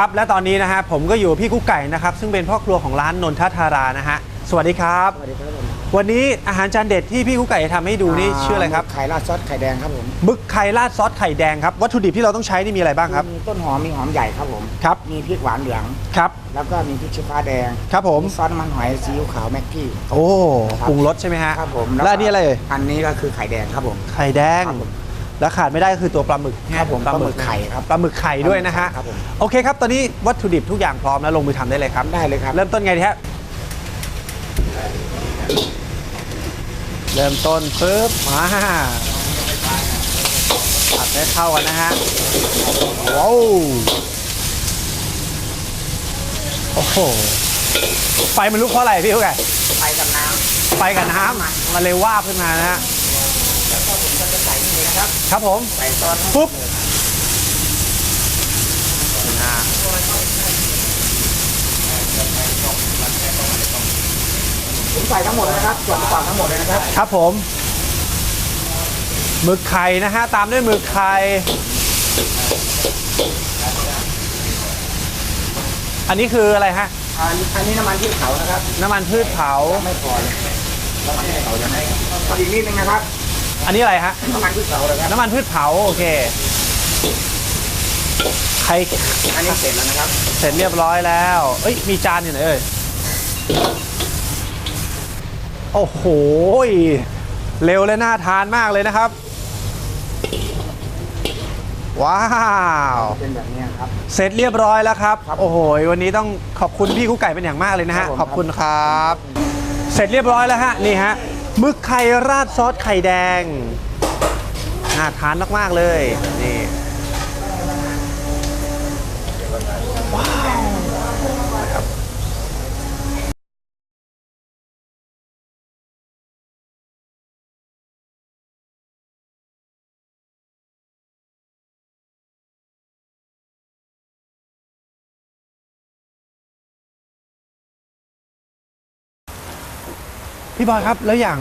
ครับและตอนนี้นะฮะผมก็อยู่พี่กุ๊กไก่นะครับซึ่งเป็นพ่อครัวของร้านนนทธารานะฮะสวัสดีครับ สวัสดีครับผมวันนี้อาหารจานเด็ดที่พี่กุ๊กไก่จะทำให้ดูนี่ชื่ออะไรครับไข่ราดซอสไข่แดงครับผมมึกไข่ราดซอสไข่แดงครับ วัตถุดิบที่เราต้องใช้นี่มีอะไรบ้างครับ มีต้นหอมมีหอมใหญ่ครับผมครับ มีพริกหวานเหลืองครับ แล้วก็มีพริกชี้ฟ้าแดงครับผม ซอสน้ำมันหอยซีอิ๊วขาวแม็กกี้ โอ้ครับ ปรุงรสใช่ไหมฮะครับผมแล้วอันนี้อะไรเอ่ยอันนี้ก็คือไข่แดงครับผม ไข่แดง ครับผม แล้วขาดไม่ได้ก็คือตัวปลาหมึกครับผมปลาหมึปลาหมึกไข่ครับปลาหมึกไข่ด้วยนะฮะครับผม โอเคครับ ตอนนี้วัตถุดิบทุกอย่างพร้อมแล้วลงมือทำได้เลยครับ ได้เลยครับ เริ่มต้นไงดีฮะเริ่มต้นปึ๊บมาผัดให้เข้ากันนะฮะว้าวโอ้โหไฟมันลุกเพราะอะไรพี่เขาไงไปกับน้ไฟกับน้ำมันเลยว่าบขึ้นมานะฮะำ แล้วก็ผมก็จะใส่นี่เลยนะครับ ครับผมใส่ซอสปุ๊บอ่าผมใส่ทั้งหมดเลยนะครับส่วนประกอบทั้งหมดเลยนะครับครับผมหมึกไข่นะฮะตามด้วยหมึกไข่อันนี้คืออะไรฮะอันอันนี้น้ำมันที่เผานะครับน้ำมันพืชเผาไม่พอเลยน้ำมันที่เผาจะให้พออีกนิดนึงนะครับ อันนี้อะไรฮะ น้ำมันที่เผาเลยครับน้ำมันพืชเผาโอเคไข่อันนี้เสร็จแล้วนะครับเสร็จเรียบร้อยแล้ว เอ้ย มีจานอยู่ไหนเอ่ย โอ้โห เร็วและน่าทานมากเลยนะครับ ว้าว เป็นแบบนี้ครับ เสร็จเรียบร้อยแล้วครับครับโอ้โห วันนี้ต้องขอบคุณพี่กุ๊กไก่เป็นอย่างมากเลยนะฮะครับผมขอบคุณครับ เสร็จเรียบร้อยแล้วฮะ นี่ฮะ หมึกไข่ราดซอสไข่แดงน่าทานมาก ๆ เลย นี่ พี่บอยครับแล้วอย่าง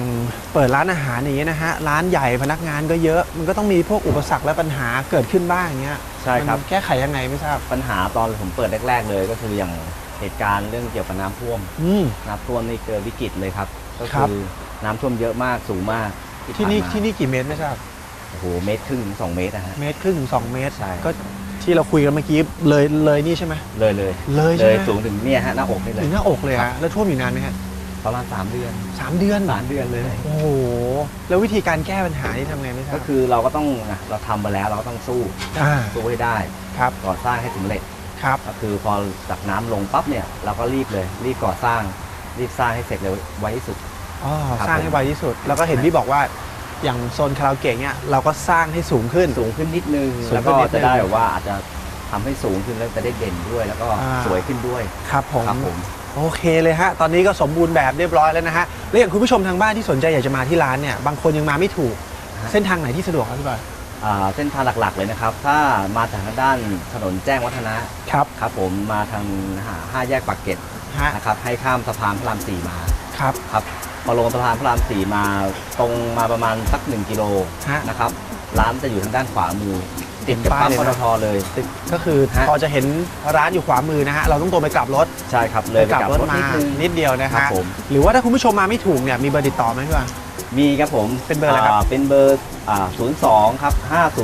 เปิดร้านอาหารอย่างเงี้ยนะฮะร้านใหญ่พนักงานก็เยอะ มันก็ต้องมีพวกอุปสรรคและปัญหาเกิดขึ้นบ้างอย่างเงี้ยใช่ครับ มันแก้ไขยังไงไม่ทราบปัญหาตอนผมเปิดแรก ๆ เลยก็คืออย่างเหตุการณ์เรื่องเกี่ยวกับน้ำท่วม อืม น้ำท่วมนี่เกิดวิกฤตเลยครับ ก็ครับ คือน้ำท่วมเยอะมากสูงมากที่นี่ผ่ามาที่นี่กี่เมตรไม่ทราบโอ้โหเมตรครึ่งถึงสองเมตรนะฮะ เมตรครึ่งถึงสองเมตรใช่ ก็ที่เราคุยกันเมื่อกี้เลยเลยนี่ใช่ไหมเลยเลยเลยเลใช่ไหยมสูงถึงเนี่ยฮะหน้าอกนี่เลยถึงหน้าอกเลยครัฮะบแล้วท่วมอยู่นานไหมฮะ ประมาณสามเดือนสามเดือนสามเดือนเลย โอ้โห แล้ววิธีการแก้ปัญหานี่ทำไงไม่ทราก็บคือเราก็ต้องอะเราทำมาแล้วเราก็ต้องสู้อ่าสู้ให้ได้ครับก่อสร้างให้สำเร็จ ครับ ก็คือพอจากน้ำลงปั๊บเนี่ยเราก็รีบเลย รีบก่อสร้างรีบสร้างให้เสร็จเร็วไวที่สุด อ๋อครับ สร้างให้ไวที่สุด แล้วก็เห็นพี่บอกว่าอย่างโซนคาราโอเกะเนี่ยเราก็สร้างให้สูงขึ้น สูงขึ้นนิดนึง สูงแล้วขึ้ก็นนิดนึงจะได้แบบว่าอาจจะทำให้สูงขึ้นแล้วจะได้เด่นด้วย แล้วก็อ่า สวยขึ้นด้วยครับผม ครับผม โอเคเลยฮะ ตอนนี้ก็สมบูรณ์แบบเรียบร้อยแล้วนะฮะ แล้วอย่างคุณผู้ชมทางบ้านที่สนใจอยากจะมาที่ร้านเนี่ย บางคนยังมาไม่ถูกฮะเส้นทางไหนที่สะดวกครับพี่บอยอ่าเส้นทางหลักๆเลยนะครับ ถ้ามาจากทางด้านถนนแจ้งวัฒนะครับ ครับผมมาทางหาห้าแยกปากเกร็ดฮะ นะครับ ให้ข้ามสะพานพระรามสี่มา ครับ ครับ พอลงสะพานพระรามสี่มาตรงมาประมาณสักหนึ่งกิโลฮะ นะครับ ร้านจะอยู่ทางด้านขวามือ ติดกับเห็นป้ายปั๊มเลยปนะตทเลยก็คือฮะ พอจะเห็นร้านอยู่ขวามือนะฮะเราต้องตรงไปกลับรถใช่ครับ เลยไปกลับกลับรถรถมานิดนึง นิดเดียวนะครัฮะบผม หรือว่าถ้าคุณผู้ชมมาไม่ถูกเนี่ยมีเบอร์ติดต่อไหมพี่บอยมีครับผมเป็นเบอร์อะไรครับาเป็นเบอร์อ่า02 ครับ 501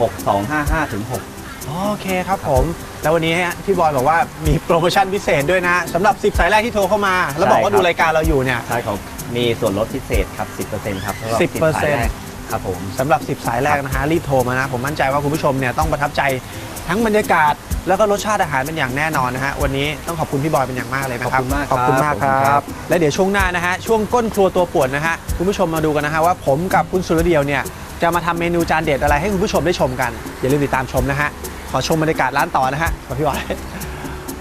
6255ถึง6โอเคครับผม แล้ววันนี้ฮะพี่บอยบอกว่ามีโปรโมชั่นพิเศษด้วยนะสำหรับ 10 สายแรกที่โทรเข้ามา แล้วบอกว่าใช่ครับดูรายการเราอยู่เนี่ย ใช่ครับ มีส่วนลดพิเศษครับ 10%ครับสำหรับ10%สายแรก ครับผมสำหรับ 10 สายแรกนะฮะรีบโทรมานะ ผมมั่นใจว่าคุณผู้ชมเนี่ยต้องประทับใจทั้งบรรยากาศ แล้วก็รสชาติอาหารเป็นอย่างแน่นอนนะฮะวันนี้ต้องขอบคุณพี่บอยเป็นอย่างมากเลยนะครับ ขอบคุณมากขอบคุณมากครับขอบคุณคครัรับ บ และเดี๋ยวช่วงหน้านะฮะช่วงก้นครัวตัวป่วนนะฮะคุณผู้ชมมาดูกันนะฮะว่าผมกับคุณสุรเดียวเนี่ยจะมาทำเมนูจานเด็ดอะไรให้คุณผู้ชมได้ชมกัน อย่าลืมติดตามชมนะฮะขอชมบรรยากาศร้านต่อนะฮะกับพี่บอย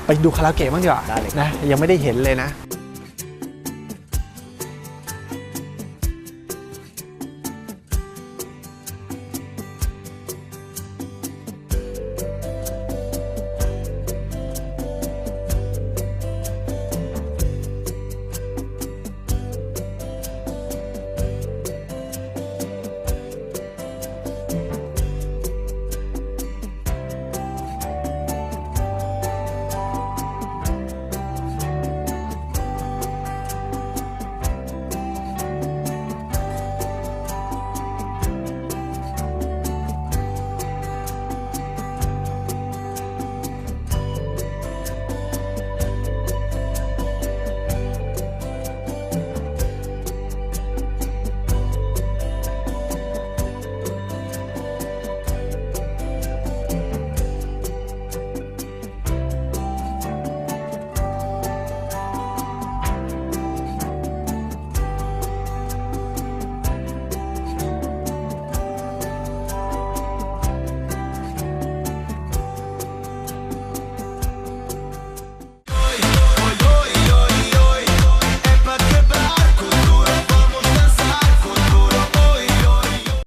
ไปดูคาราโอเกะบ้างดีกว่าได้เลยครับ นะยังไม่ได้เห็นเลยนะ